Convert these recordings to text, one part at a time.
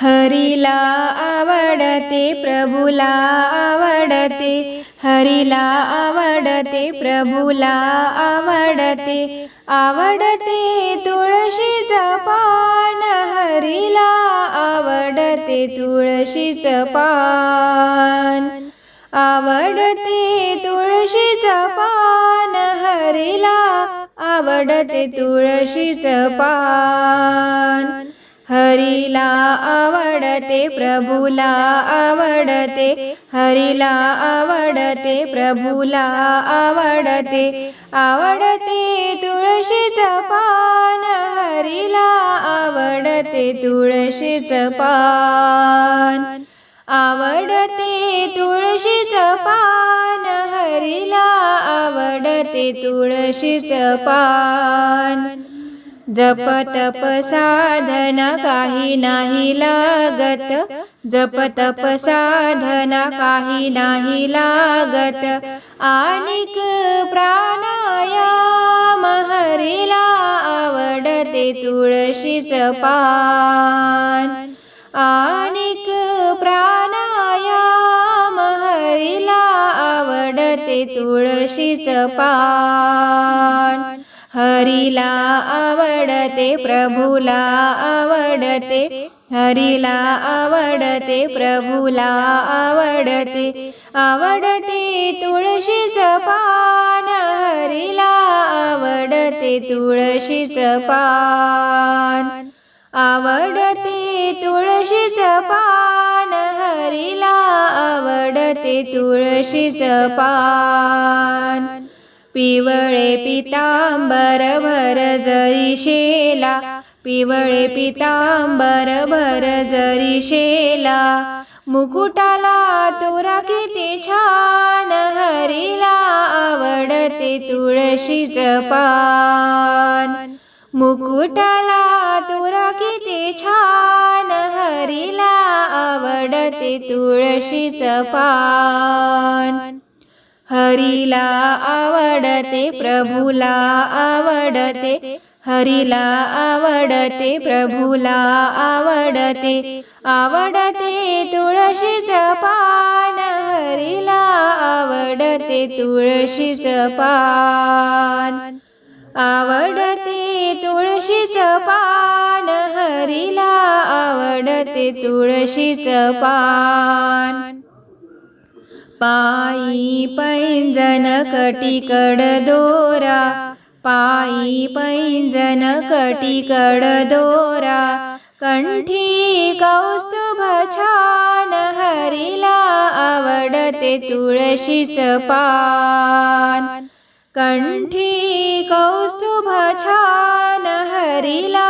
हरीला आवडते प्रभूला आवडते. हरीला आवडते प्रभूला आवडते. आवडते तुळशीचं पान हरीला आवडते तुळशीचं पान. आवडते तुळशीचं पान हरीला आवडते तुळशीचं पान. हरीला आवडते प्रभूला आवडते. हरीला आवडते प्रभूला आवडते. आवडते तुळशीचं पान हरीला आवडते तुळशीचं पान. आवडते तुळशीचं पान हरीला आवडते तुळशीचं पान. जप तप साधना काही नाही लागत. जप तप साधना काही नाही लागत. आणिक प्राणायाम हरीला आवडते तुळशीचं पान. आणिक प्राणायाम हरीला आवडते तुळशीचं पान. हरीला आवडते प्रभूला आवडते हरीला आवडते प्रभूला आवडते आवडते तुळशीचं पान हरीला आवडते तुळशीचं पान आवडते तुळशीचं पान हरीला आवडते तुळशीचं पान. पिवळे पितांबर भर जरी शेला पिवळे पितांबर भर जरी शेला मुकुटाला तुरा किती छान हरीला आवडते तुळशीचं पान. मुकुटाला तुरा किती छान हरीला आवडते तुळशीचं पान. हरीला आवडते प्रभूला आवडते. हरीला आवडते प्रभूला आवडते. आवडते तुळशीचं पान हरीला आवडते तुळशीचं पान. आवडते तुळशीचं पान हरीला आवडते तुळशीचं पान. पायी पैंजन कटिकड दोरा पायी पैंजन कटिकड दोरा कंठी कौस्तुभ छान हरीला आवडते तुळशीचं पान. कंठी कौस्तुभ छान हरिला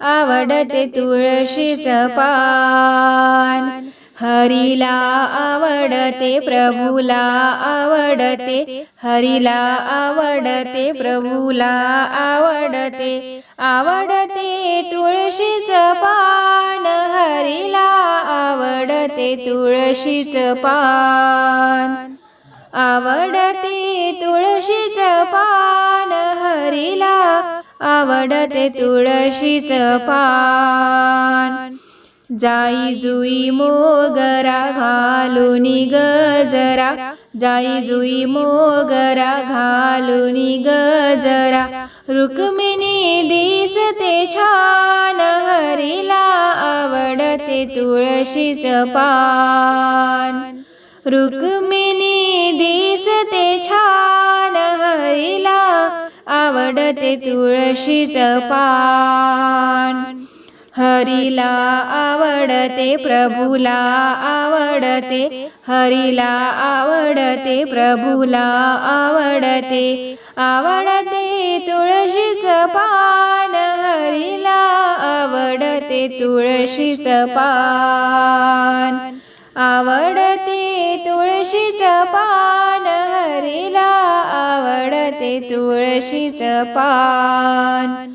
आवडते तुळशीचं पान. हरिला आवडते प्रभूला आवडते. हरिला आवडते प्रभूला आवडते. आवडते तुळशीचं पान. हरीला आवडते तुळशीचं पान. आवडते तुळशीचं पान. हरीला आवडते तुळशीचं पान. जाई जुई मोगरा घालून गजरा जाई जुई मोगरा घालून गजरा रुक्मिणी दिसते छान हरीला आवडते तुळशीचं पान. रुक्मिणी दिसते छान हरीला आवडते तुळशीचं पान. हरीला आवडते प्रभूला आवडते. हरिला आवडते प्रभूला आवडते. आवडते तुळशीचं पान हरीला आवडते तुळशीचं पान. आवडते तुळशीचं पान हरीला आवडते तुळशीचं पान.